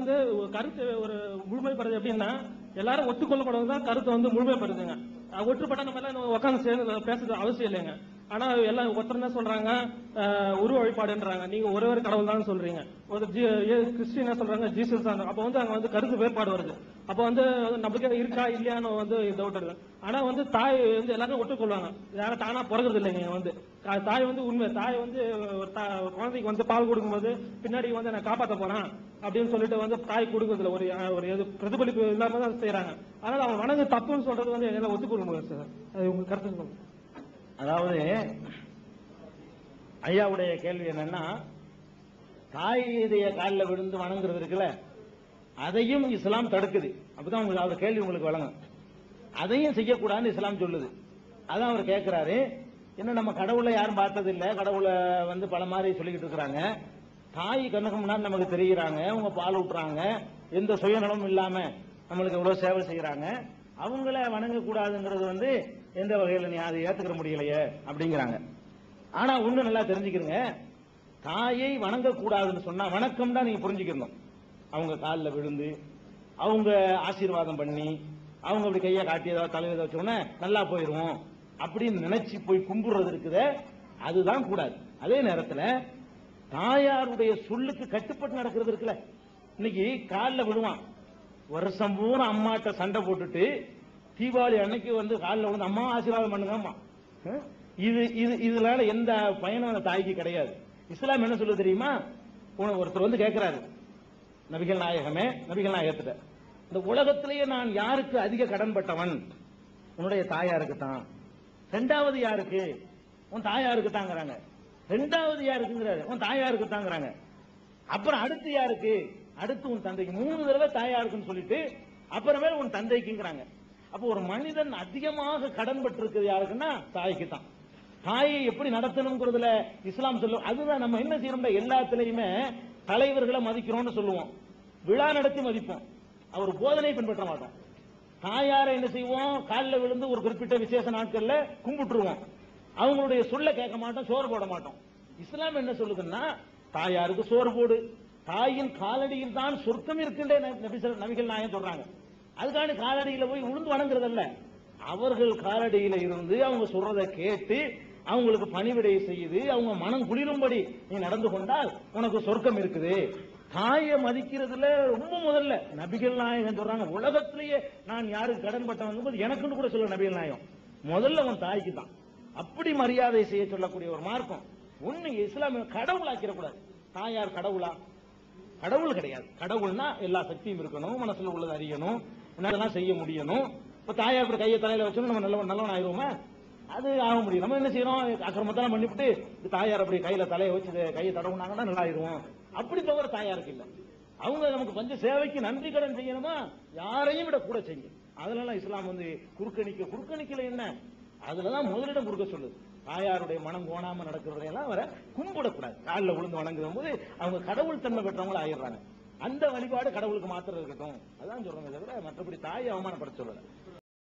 வந்து கருத்து ஒரு முழுமைப்படுது அப்படின்னா எல்லாரும் ஒத்துக்கொள்ளப்படுறது தான் கருத்தை வந்து முழுமைப்படுதுங்க அஹ் ஒற்றுப்பட்ட நம்ம எல்லாம் உட்காந்து சேர்ந்து பேசுறது அவசியம் இல்லைங்க. ஆனா எல்லாம் ஒருத்தர் என்ன சொல்றாங்க? அஹ் உருவ வழிபாடுன்றாங்க. நீங்க ஒரே ஒரு கடவுள் தான் சொல்றீங்க. ஒரு ஏ- கிறிஸ்டின் என்ன சொல்றாங்க? ஜீசஸ் தான். அப்ப வந்து அங்க வந்து கருத்து வேறுபாடு வருது. அப்ப வந்து நம்பிக்கை இருக்கா இல்லையான்னு வந்து டவுட் இருக்கு ஆனா வந்து தாய் வந்து எல்லாரும் ஒட்டுக்கொள்வாங்க யாரும் தானா பிறகுறது இல்லைங்க வந்து. தாய் வந்து உண்மை. தாய் வந்து ஒரு தா- குழந்தைக்கு வந்து பால் கொடுக்கும்போது பின்னாடி வந்து நான் காப்பாத்த போறேன் அப்படின்னு சொல்லிட்டு வந்து தாய் கொடுக்கறதுல ஒரு ஒரு எது பிரதிபலிப்பு இல்லாம தான் செய்யறாங்க அதனால அவங்க மனது தப்புன்னு சொல்றது வந்து என்னால ஒத்துக்கொள்ள முடியாது சார். அது உங்க கருத்து சொல்லுங்க. அதாவது ஐயாவுடைய கேள்வி என்னன்னா தாயுடைய காலில் விழுந்து வணங்குறது இருக்குல்ல அதையும் இஸ்லாம் தடுக்குது. அப்பதான் உங்களுக்கு அவர் கேள்வி உங்களுக்கு வழங்கும். அதையும் செய்யக்கூடாதுன்னு இஸ்லாம் சொல்லுது. அதான் அவர் கேட்கிறாரு என்ன நம்ம கடவுளை யாரும் பார்த்தது இல்லை கடவுளை வந்து பல மாதிரி சொல்லிக்கிட்டு இருக்கிறாங்க. தாய் கண்ணுக்கு முன்னாடி நமக்கு தெரிகிறாங்க. அவங்க பால் ஊட்டுறாங்க. எந்த சுயநலமும் இல்லாம நம்மளுக்கு இவ்வளவு சேவை செய்யறாங்க அவங்கள வணங்கக்கூடாதுங்கிறது வந்து எந்த வகையில் நீ அதை ஏத்துக்கிற முடியலையே? அப்படிங்கிறாங்க. ஆனா ஒண்ணு நல்லா தெரிஞ்சுக்கிறங்க. தாயை வணங்கக்கூடாதுன்னு சொன்னா வணக்கம் தான் நீங்க புரிஞ்சுக்கணும். அவங்க காலில் விழுந்து அவங்க ஆசீர்வாதம் பண்ணி அவங்க அப்படி கையை காட்டி ஏதாவது தலையில வச்ச நல்லா போயிடுவோம் அப்படின்னு நினைச்சு போய் கும்பிடுறது இருக்குதே. அதுதான் கூடாது. அதே நேரத்தில் தாயாருடைய சொல்லுக்கு கட்டுப்பட்டு நடக்கிறது இருக்குல்ல. இன்னைக்கு காலில் விழுவான். வருஷம் பூரா அம்மாட்ட சண்டை போட்டுட்டு தீபாவளி அன்னைக்கு வந்து காலில் விழுந்து அம்மா ஆசீர்வாதம் பண்ணுங்கம்மா? இது இது இதனால எந்த பயனும் அந்த தாய்க்கு கிடையாது. இஸ்லாம் என்ன சொல்லுது தெரியுமா? ஒருத்தர் வந்து கேட்கிறாரு நபிகள் நாயகமே நபிகள் நாயகத்திட்ட. இந்த உலகத்திலேயே நான் யாருக்கு அதிக கடன்பட்டவன் உன்னுடைய தாயாருக்கு தான். ரெண்டாவது யாருக்கு? உன் தாயாருக்கு தாங்கிறாங்க. ரெண்டாவது யாருக்குங்கிறாரு? உன் தாயாருக்கு தாங்கிறாங்க. அப்புறம் அடுத்து யாருக்கு? அடுத்து உன் தந்தைக்கு. மூணு தடவை தாயாருக்குன்னு சொல்லிட்டு அப்புறமே உன் தந்தைக்குங்கிறாங்க. அப்ப ஒரு மனிதன் அதிகமாக கடன் பட்டிருக்கிறது யாருக்குன்னா? தாய்க்கு தான் தாயை எப்படி நடத்தணுங்கிறதுல இஸ்லாம் சொல்லும் அதுதான் நம்ம என்ன செய்யறோம்னா எல்லாத்துலயுமே தலைவர்களை மதிக்கிறோம்னு சொல்லுவோம். விழா நடத்தி மதிப்போம். அவர் போதனை பின்பற்ற மாட்டோம். தாயாரை என்ன செய்வோம்? காலில் விழுந்து ஒரு குறிப்பிட்ட விசேஷ நாட்கள்ல கும்பிட்டுருவோம். அவங்களுடைய சொல்ல கேட்க மாட்டோம் சோறு போட மாட்டோம். இஸ்லாம் என்ன சொல்லுதுன்னா தாயாருக்கு சோறு போடு. தாயின் காலடியில் தான் சொர்க்கம் இருக்கின்ற நபிகள் நபிகள் நாயகம் சொல்றாங்க. அதுக்கான காலடியில போய் உளுந்து வணங்குறதல்ல. அவர்கள் காலடியில இருந்து அவங்க சொல்றதை கேட்டு அவங்களுக்கு பணிவிடை செய்து அவங்க மனம் குளிரும்படி நீ நடந்து கொண்டால் உனக்கு சொர்க்கம் இருக்குது. தாயை மதிக்கிறதுல ரொம்ப முதல்ல நபிகள் நாயகம் சொல்றாங்க உலகத்திலேயே நான் யாருக்கு கடன் பட்டவங்க எனக்குன்னு கூட சொல்ல நபிகள் நாயகம். முதல்ல உன் தாய்க்கு தான். அப்படி மரியாதை செய்ய சொல்லக்கூடிய ஒரு மார்க்கம். ஒண்ணு இஸ்லாமிய கடவுள் கூடாது தாயார் கடவுளா? கடவுள் கிடையாது. கடவுள்னா எல்லா சக்தியும் இருக்கணும் மனசுல உள்ளது அறியணும். என்னெல்லாம் செய்ய முடியணும். இப்ப தாயார் இப்படி கையை தலையில வச்சோம் நம்ம நல்லவன் நல்லவன் ஆயிருவோமா அது ஆக முடியும். நம்ம என்ன செய்யறோம்? அக்கிரமத்தெல்லாம் பண்ணிவிட்டு தாயார் அப்படி கையில தலையை வச்சு கையை தடவுனாங்கன்னா நல்லா ஆயிருவோம் அப்படி தவிர தாயாருக்கு இல்ல. அவங்க நமக்கு பஞ்ச சேவைக்கு நன்றி கடன் செய்யணுமா? யாரையும் விட கூட செய்யும் அதுலலாம் இஸ்லாம் வந்து குறுக்கணிக்க குறுக்கணிக்கல என்ன? அதுலதான் முதலிடம் கொடுக்க சொல்லுது. தாயாருடைய மனம் கோணாம நடக்கிறதையெல்லாம் வர கும்பிடக்கூடாது. காலில் விழுந்து வணங்குற போது அவங்க கடவுள் தன்மை பெற்றவங்கள ஆயிடுறாங்க. அந்த வழிபாடு கடவுளுக்கு மாத்திரம் இருக்கட்டும். அதான் சொல்றாங்க தவிர மற்றபடி தாயை அவமானப்பட சொல்லலை.